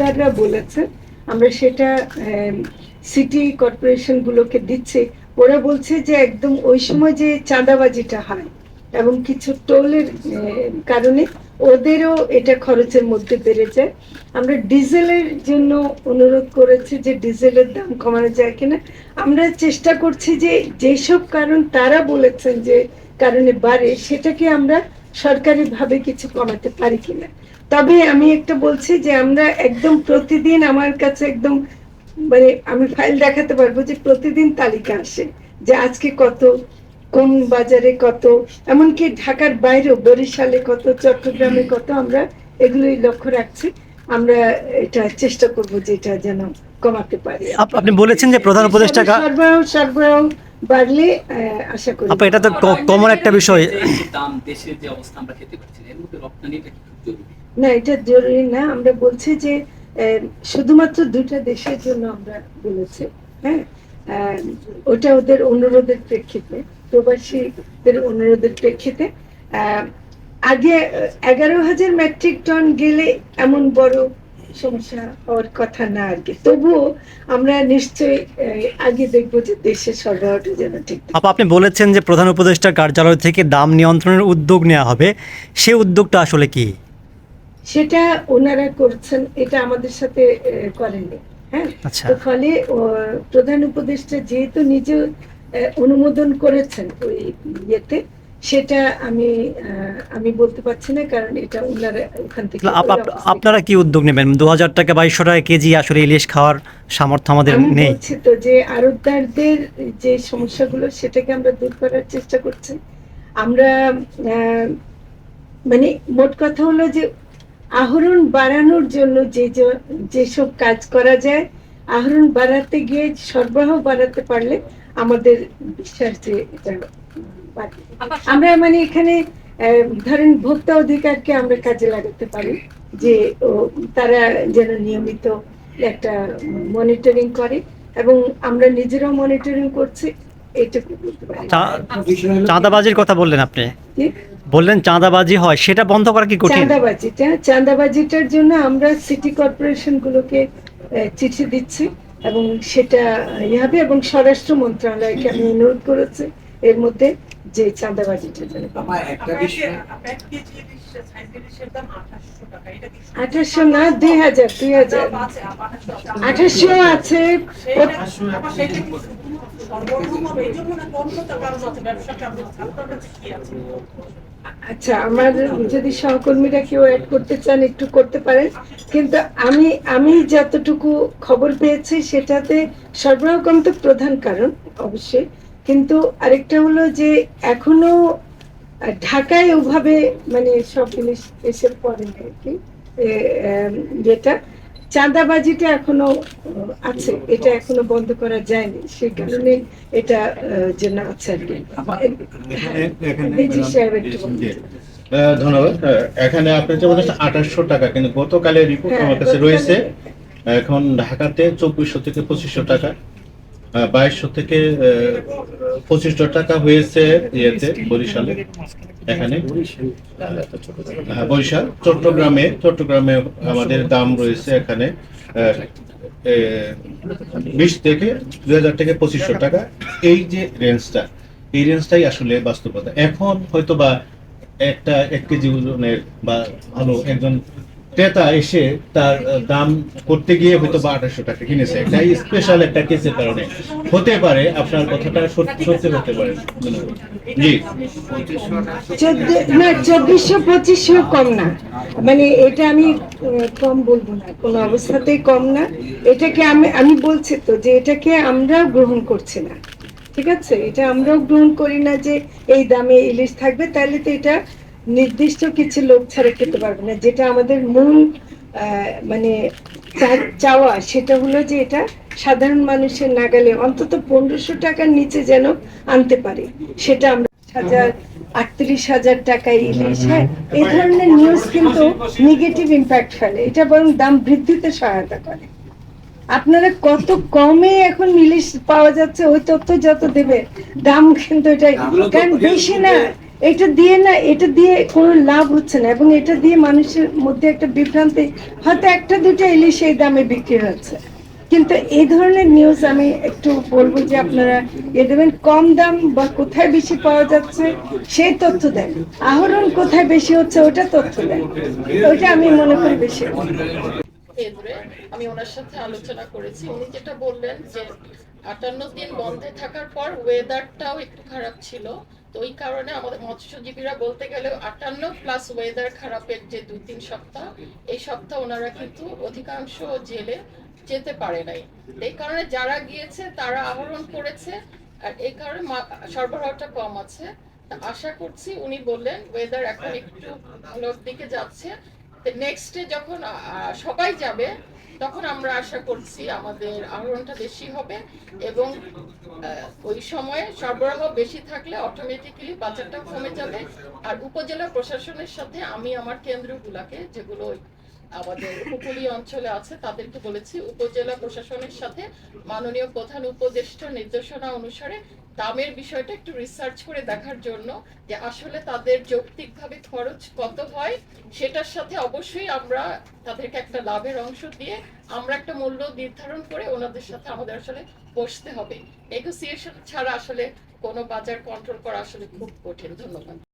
আড়তদাররা বলেছে আমরা সেটা সিটি কর্পোরেশন গুলোকে দিচ্ছি। ওরা বলছে যে একদম ওই সময় যে চাঁদাবাজিটা হয় এবং কিছু টোলের কারণে ওদেরও এটা খরচের মধ্যে বেড়ে যায়। আমরা ডিজেলের জন্য অনুরোধ করেছি যে ডিজেলের দাম কমানো যায় কিনা। আমরা চেষ্টা করছি যে যেসব কারণ তারা বলেছেন যে কারণে বাড়ে সেটাকে আমরা সরকারিভাবে কিছু কমাতে পারি কিনা। তবে আমি একটা বলছি যে আমরা একদম প্রতিদিন আমার কাছে একদম মানে আমি ফাইল দেখাতে পারব যে প্রতিদিন তালিকা আসে যে আজকে কত কোন বাজারে কত এমনকি ঢাকার বাইরেও বরিশালে কত চট্টগ্রামে কত আমরা এগুলোই লক্ষ্য রাখছি। আমরা এটা চেষ্টা করব যে এটা যেন কমাতে পারি। আপনি বলেছেন যে প্রধান উপদেষ্টা সরবরাহ সরবরাহ বাড়লে আশা করি। আপা এটা তো কমন একটা বিষয়। দাম দেশের যে অবস্থা আমরা খেতে পারছি এর মধ্যে রপ্তানিটা কি জরুরি? না এটা জরুরি না। আমরা বলছি যে শুধুমাত্র দুইটা দেশের জন্য আমরা বলেছি হ্যাঁ? আহ, ওটা ওদের অনুরোধের প্রেক্ষিতে প্রবাসীদের অনুরোধের প্রেক্ষিতে। আহ, আগে এগারো হাজার মেট্রিক টন গেলে এমন বড় সমস্যা হওয়ার কথা না আর কি। তবুও আমরা নিশ্চয়ই আগে দেখব যে দেশের সরবরাহটা যেন ঠিক। আপা আপনি বলেছেন যে প্রধান উপদেষ্টার কার্যালয় থেকে দাম নিয়ন্ত্রণের উদ্যোগ নেওয়া হবে। সেই উদ্যোগটা আসলে কি? সেটা ওনারা করছেন এটা আমাদের সাথে আহ, করেননি। হ্যাঁ? আচ্ছা। ফলে প্রধান উপদেষ্টা যেহেতু নিজে অনুমোদন করেছেন ওই ইয়েতে সেটা আমি আমি বলতে পারছি না কারণ এটা ওনারা ওখান থেকে আপনারা কি উদ্যোগ নেবেন? দু হাজার টাকা বাইশশো টাকা কেজি আসলে ইলিশ খাওয়ার সামর্থ্য আমাদের আমি নেই। বলছি তো যে আড়তদারদের যে সমস্যাগুলো সেটাকে আমরা দূর করার চেষ্টা করছি। আমরা আহ, মানে মোট কথা হলো যে আহরণ বাড়ানোর জন্য যে যে- যেসব কাজ করা যায় আহরণ বাড়াতে গিয়ে সরবরাহ বাড়াতে পারলে আমাদের বিশ্বাস যে এটা বাড়বে। আমরা মানে এখানে ধরেন ভোক্তা অধিকারকে আমরা কাজে লাগাতে পারি যে তারা যেন নিয়মিত একটা মনিটরিং করে এবং আমরা নিজেরাও মনিটরিং করছি পারি চাঁদাবাজির কথা বললেন আপনি? বললেন চাঁদাবাজি হয় সেটা বন্ধ করা কি কঠিন চাঁদাবাজিটা চাঁদাবাজিটার জন্য আমরা সিটি কর্পোরেশন গুলোকে চিঠি দিচ্ছি এবং সেটা ইয়ে হবে এবং স্বরাষ্ট্র মন্ত্রণালয়কে আমি অনুরোধ করেছি এর মধ্যে যে চাঁদাবাজিটা যেন কমে। আমার একটা বিষয় আঠাশশো না দুই হাজার দুই হাজার। আঠাশশো আছে আচ্ছা আমার যদি সহকর্মীরা কেউ অ্যাড করতে চান একটু করতে পারেন। কিন্তু আমি আমি যতটুকু খবর পেয়েছি সেটাতে সরবরাহ কম তো প্রধান কারণ অবশ্যই। কিন্তু আরেকটা হলো যে এখনও ঢাকায় ওভাবে মানে সব জিনিস এসে পড়ে আর কি। যেটা চাঁদাবাজিটা এখনও আছে এটা এখনও বন্ধ করা যায়নি। সেই কারণে এটা জন্য আছে আর কি। ধন্যবাদ। এখানে আপনি যে বলেছেন আঠাশশো টাকা কিন্তু গতকালের রিপোর্ট হ্যাঁ, আমার কাছে রয়েছে। এখন ঢাকাতে চব্বিশশো থেকে পঁচিশশো টাকা। বাইশশো থেকে পঁচিশশো টাকা হয়েছে ইয়েতে বরিশালে এখানে। হ্যাঁ, বরিশাল চট্টগ্রামে চট্টগ্রামে আমাদের দাম রয়েছে এখানে বিশ থেকে দুই হাজার থেকে পঁচিশশো টাকা। এই যে রেঞ্জটা এই রেঞ্জটাই আসলে বাস্তবতা। এখন হয়তো বা একটা এক কেজি ওজনের বা ভালো একজন ক্রেতা এসে তার দাম করতে গিয়ে হয়তো বা আঠাশশো টাকা কিনেছে। একটা স্পেশাল একটা কেসের কারণে। হতে পারে, আপনার কথাটা সত্যি হতে পারে। জি। না, চব্বিশশো, পঁচিশশো কম না। মানে এটা আমি কম বলব না। কোনো অবস্থাতেই কম না। এটাকে আমি আমি বলছি তো যে এটাকে আমরাও গ্রহণ করছি না। ঠিক আছে? এটা আমরাও গ্রহণ করি না যে এই দামে ইলিশ থাকবে, তাহলে তো এটা নির্দিষ্ট কিছু লোক ছাড়া খেতে পারবে না। যেটা আমাদের মূল মানে চাওয়া সেটা হলো যে এটা সাধারণ মানুষের নাগালে অন্তত পনেরোশো টাকার নিচে যেন আনতে পারে। সেটা আমরা হাজার আটত্রিশ হাজার টাকা ইলিশ হ্যাঁ এই ধরনের নিউজ কিন্তু নেগেটিভ ইম্প্যাক্ট ফেলে। এটা বরং দাম বৃদ্ধিতে সহায়তা করে। আপনারা কত কমে এখন ইলিশ পাওয়া যাচ্ছে ওই তথ্য যত দেবে দাম কিন্তু এটা কারণ বেশি না। এটা দিয়ে না, এটা দিয়ে কোনো লাভ হচ্ছে না এবং এটা দিয়ে মানুষের মধ্যে একটা বিভ্রান্তি, হয়তো একটা দুটো ইলিশ এই দামে বিক্রি হচ্ছে। কিন্তু এই ধরনের নিউজ আমি একটু বলব যে আপনারা এ দেবেন, কম দাম বা কোথায় বেশি পাওয়া যাচ্ছে, সেই তথ্য দেন। আহরণ কোথায় বেশি হচ্ছে, ওটা তথ্য দেন। ওইটা আমি মনে করি বেশি। আমি ওনার সাথে আলোচনা করেছি, উনি যেটা বললেন যে আটান্ন দিন বন্ধে থাকার পর ওয়েদারটাও একটু খারাপ ছিল। তো ওই কারণে আমাদের মৎস্যজীবীরা বলতে গেলে আটান্ন প্লাস ওয়েদার খারাপের যে দুই তিন সপ্তাহ, এই সপ্তাহ ওনারা কিন্তু অধিকাংশ জেলে যেতে পারে নাই। এই কারণে যারা গিয়েছে, তারা আহরণ করেছে, আর এই কারণে সরবরাহটা কম আছে। আশা করছি উনি বললেন ওয়েদার এখন একটু ভালোর দিকে যাচ্ছে। নেক্সট যখন সবাই যাবে তখন আমরা আশা করছি আমাদের আহরণটা বেশি হবে এবং ওই সময়ে সরবরাহ বেশি থাকলে অটোমেটিক্যালি বাজারটা কমে যাবে। আর উপজেলা প্রশাসনের সাথে আমি আমার কেন্দ্রগুলাকে যেগুলো আমাদের উপকূলীয় অঞ্চলে আছে তাদেরকে বলেছি, উপজেলা প্রশাসনের সাথে মাননীয় প্রধান উপদেষ্টার নির্দেশনা অনুসারে দামের বিষয়টা একটু রিসার্চ করে দেখার জন্য যে আসলে তাদের যৌক্তিকভাবে খরচ কত হয়, সেটার সাথে অবশ্যই আমরা তাদেরকে একটা লাভের অংশ দিয়ে আমরা একটা মূল্য নির্ধারণ করে ওনাদের সাথে আমাদের আসলে বসতে হবে। নেগোসিয়েশন ছাড়া আসলে কোনো বাজার কন্ট্রোল করা আসলে খুব কঠিন। ধন্যবাদ।